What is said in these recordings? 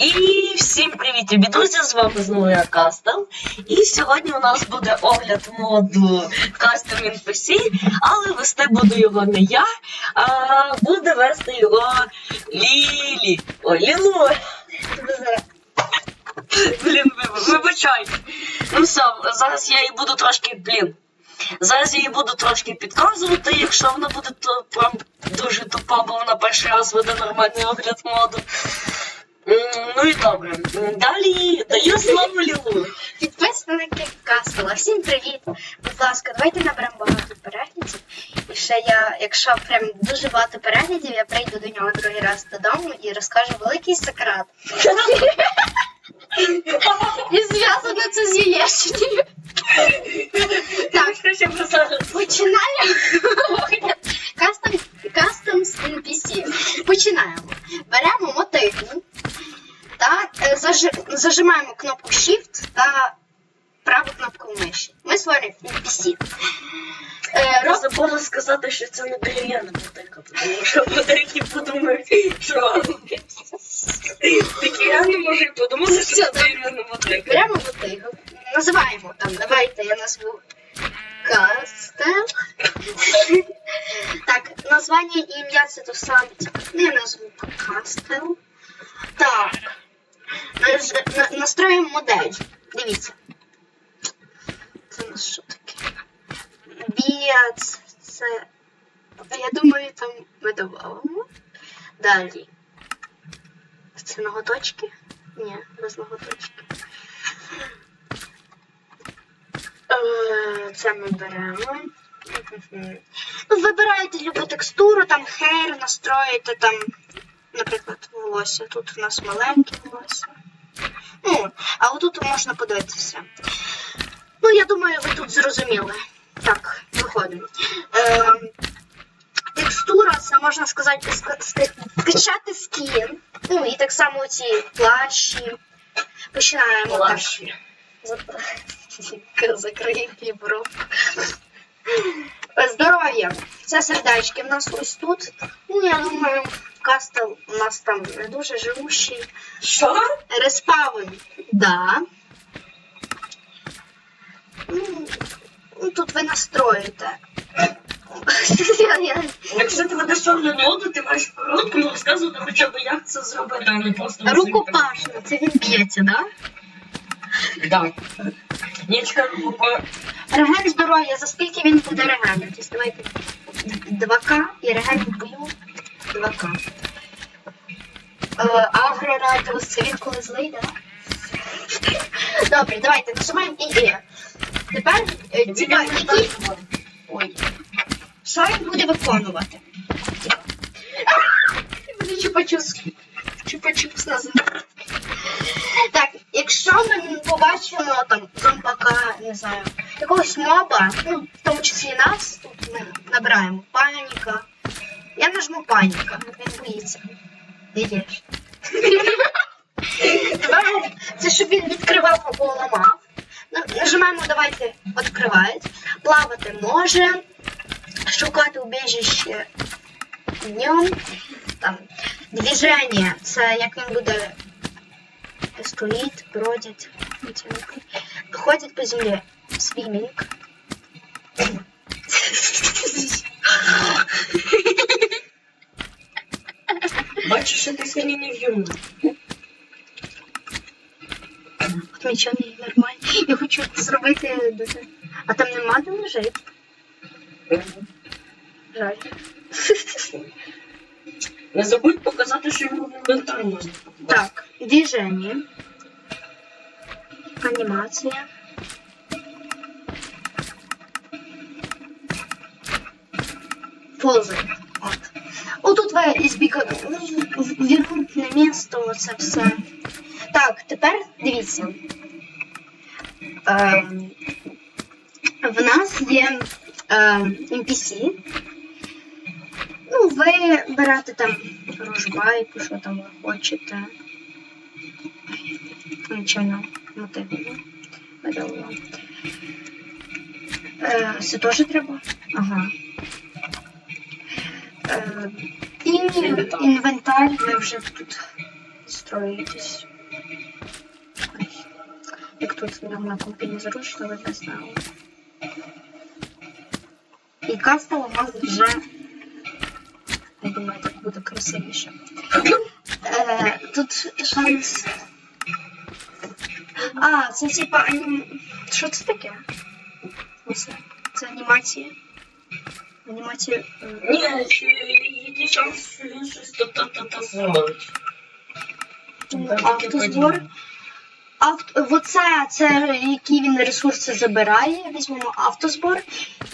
І всім привіт, друзі! З вами знову я Кастел. І сьогодні у нас буде огляд моду Custom NPC, але вести буду його не я, а буде вести його Лілі. Ой, Лілу. Блін, ви- вибачайте. Ну все, зараз я її буду трошки, блін. Зараз я її буду трошки підказувати, якщо вона буде то прям дуже тупа, бо вона перший раз веде нормальний огляд моду. Ну і добре. Далі даю слово Лілу. Підписники Кастела, всім привіт! Будь ласка, давайте наберемо багато переглядів. І ще я, якщо прям дуже багато переглядів, я прийду до нього другий раз додому і розкажу великий секрет. зажимаємо кнопку Shift та праву кнопку миші. Ми створюємо NPC. Е, Я забула сказати, що це не дерев'яна мотика, тому що деякі подумають, що такі реально можуть подумати, що це дерев'яна мотика. Беремо мотиву, називаємо там, давайте я назву Кастел. так, названня і ім'я це то саме. Ну, я назву Кастел. Так. Настроїмо модель. Дивіться. Це у нас що таке? Біац. Це. Я думаю, там ми додамо. Далі. Це ноготочки? Ні, без ноготочки. Е, Це ми беремо. Ну, Вибираєте любу текстуру, там хейр, настроїте там, наприклад, волосся. Тут у нас маленьке волосся. Ну, а отут можна подивитися. Ну, я думаю, ви тут зрозуміли. Так, виходимо. Е, текстура, це можна сказати, ска- ска- скачати скін. Ну, і так само ці плащі. Починаємо. Плащі. Закриє рот. Здоров'я. Це сердечки в нас ось тут. Ну, я думаю, кастел у нас там не дуже живущий. Що? Респаун. Да. Ну, ну, тут ви настроїте. Якщо ти ведеш огляд моду, ти маєш короткому розказувати хоча б як це зробити, а не просто Рукопашно, це він б'ється, да? Так. Ні, чекай, рукопа. Реген здоров'я, за скільки він буде регенитись? Давайте 2К і реген бою 2К. Е, радіус, це він коли злий, да? Добре, давайте нажимаємо ІД. Тепер е, який... Ой. Що він буде виконувати? Мені чупа-чупс. Чупа-чупс назад. Так, якщо ми побачимо там зомбака, не знаю, якогось моба, ну, в тому числі нас, тут ми набираємо паніка. Я нажму паніка, він боїться. Тепер це щоб він відкривав або ламав. На- Нажимаємо давайте відкривають. Плавати може, шукати убіжище днем. Там, движення, це як він буде стоит, бродит, ходит по земле. Свиминг. Сьогодні не нормально. Я хочу зробити. А там нема де лежить. Жаль. Не забудь показати, що його в інвентар можна. Так, движение. Анимация. Ползай. От. Отут ви із біка вірнуть на місто оце все. Так, тепер дивіться. Ем, в нас є ем, NPC. Ну, ви берете там рожбайку, що там ви хочете. Мотиву. Видалила. Е, це теж треба? Ага. Е, і інвентар ви вже тут настроїтесь. Ой, Як тут нам на компі незручно, ви не знали. І кастом у нас вже. Я думаю, так буде красивіше. Е, тут шанс. А, це типа анім... Що це таке? Це анімація. Анімація. Ні, ще є шанс, що він щось та-та-та-та зробить. Автозбор. Авто, оце, це які він ресурси забирає. Візьмемо автозбор.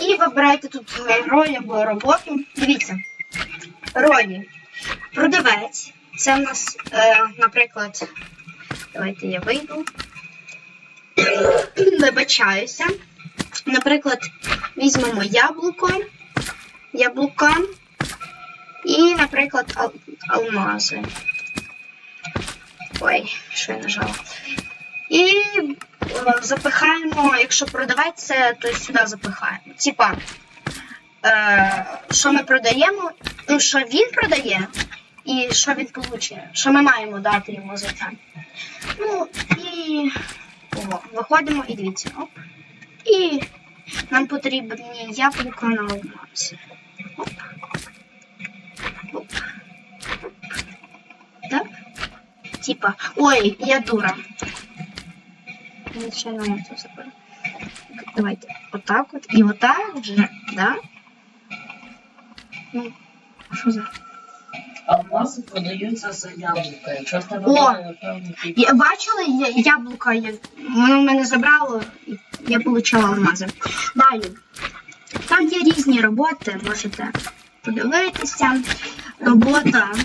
І вибираєте тут роль або роботу. Дивіться. Ролі. Продавець. Це в нас, е, наприклад, давайте я вийду. Вибачаюся. Наприклад, візьмемо яблуко, яблука і, наприклад, ал- алмази. Ой, що я нажала. І е, запихаємо, якщо продавець це, то сюди запихаємо. Типа, е, що ми продаємо, ну, що він продає, і що він получає, що ми маємо дати йому за це. Ну, і о, виходимо і дивіться. Оп. І нам потрібні яблука на алмазі. Так? Типа, ой, я дура. Не це забула. Давайте, отак от. І отак вже, да? Ну, що за? Алмази продаються за яблука. Якщо в тебе О! буде, напевно, тільки- Я бачила я, яблука, я, воно в мене забрало, і я отримала алмази. Далі. Там є різні роботи, можете подивитися. Робота. Там.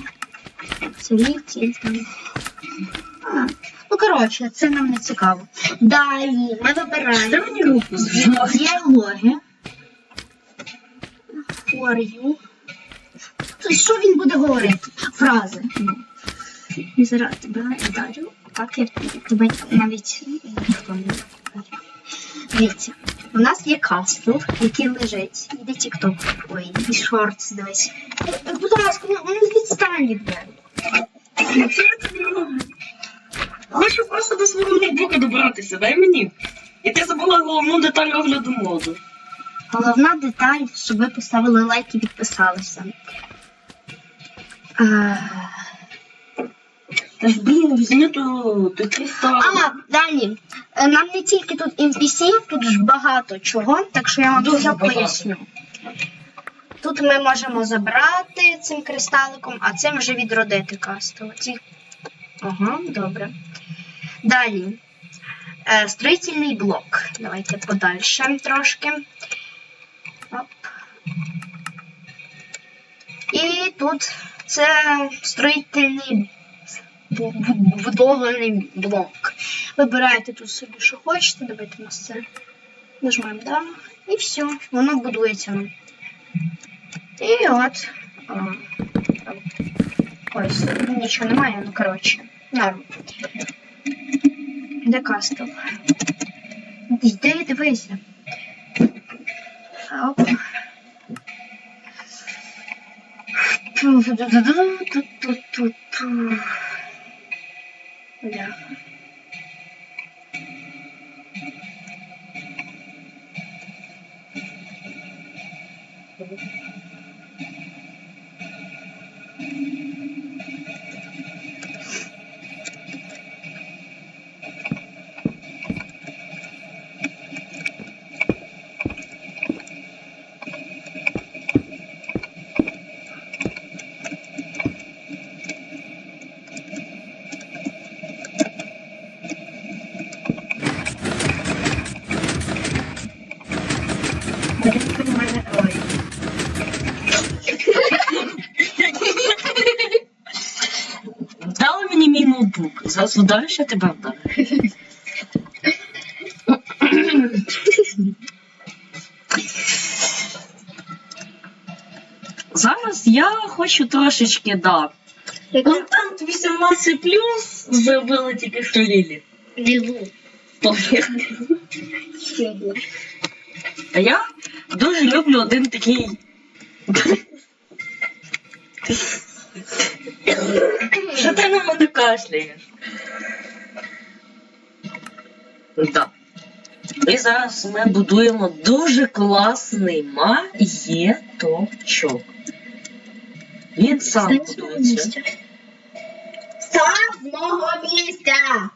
А, ну, коротше, це нам не цікаво. Далі ми вибираємо. Діалоги. For you. Тобто, що він буде говорити? Фрази. Ну. Зараз тебе вдарю. Так, як тебе навіть ніхто не вдарю. Дивіться, у нас є кастл, який лежить. Іди тік-ток. Ой, і шортс, дивись. Е, Будь ласка, ну ну, відстань від мене. Хочу просто до свого ноутбука добратися, дай мені. І ти забула головну деталь огляду моду. Головна деталь, щоб ви поставили лайк і підписалися. Е, Та ж, блін, візьми ту, ти кристал. А, далі. Е, Нам не тільки тут NPC, тут ж багато чого, так що я вам Дуже все багато. поясню. Тут ми можемо забрати цим кристаликом, а цим вже відродити касту. Ага, добре. Далі. Е, строїтельний блок. Давайте подальше трошки. Оп. І тут це строїтельний бу- бу- блок. Вибираєте тут собі, що хочете, давайте у нас це нажмемо, да? І все, воно будується. І от. а. Ось, нічого немає, ну коротше. Норм. Де кастом? Йди, дивися. Оп. Ту-ту-ту-ту-ту-ту-ту. Зараз вдариш, я тебе вдарю. Зараз я хочу трошечки, да. Контент 18 плюс зробили тільки що Лілі. Лілу. А я дуже люблю один такий. Що ти на мене кашляєш? Так. І зараз ми будуємо дуже класний маєточок. Він сам будується. Став з мого місця!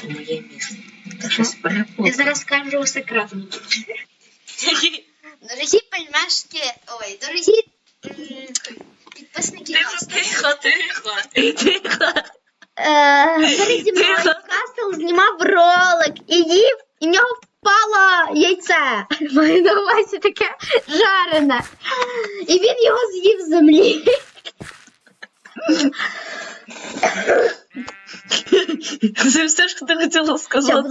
Це моє місце. Ти щось Я зараз скажу секрет. Дорогі пельмешки, ой, дорогі м, підписники. Тихо, тихо, тихо, тихо. Переді мною Тихо. Кастел знімав ролик і їв, і в нього впало яйце. Маю на увазі таке жарене. І він його з'їв з землі. Це все, що ти хотіла сказати.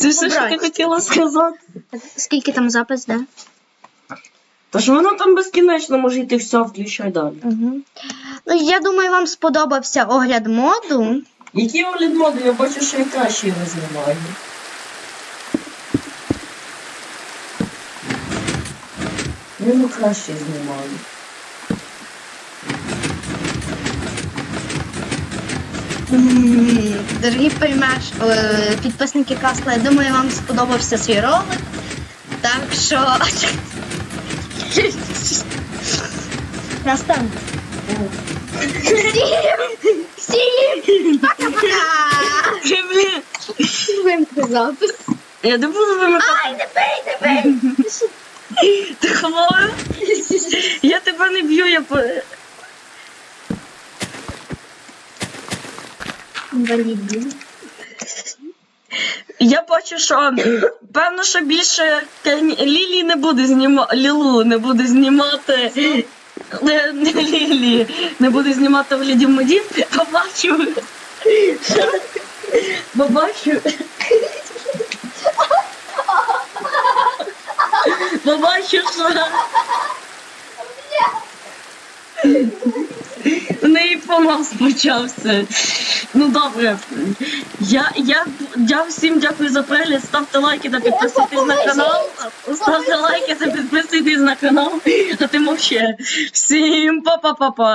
Це все, що ти хотіла сказати. Скільки там запис, да? Та ж воно там безкінечно може йти все, включай далі. Угу. Ну, я думаю, вам сподобався огляд моду. Які огляд моди, я бачу, що я краще його знімаю. Я його краще знімаю. М, Дорогі пельмеш, е, підписники Касла, я думаю, вам сподобався цей ролик. Так що. Настан. Всім! Всім! Пока-пока! Ти, блін, Вимкни запис. я не буду вимикати. Ай, не бий, не бий! Ти хвора? Я тебе не б'ю, я по... Інвалідні. Я бачу, що певно, що більше Лілі не буде знімати Лілу не буде знімати. Не, не Лілі, не буде знімати оглядів модів. Побачу. що- Побачу. Побачу, що. В неї понос почався. Ну добре. Я, я, я всім дякую за перегляд. Ставте лайки та підписуйтесь на канал. Ставте лайки та підписуйтесь на канал. А ти мовчи. Всім па-па-па-па.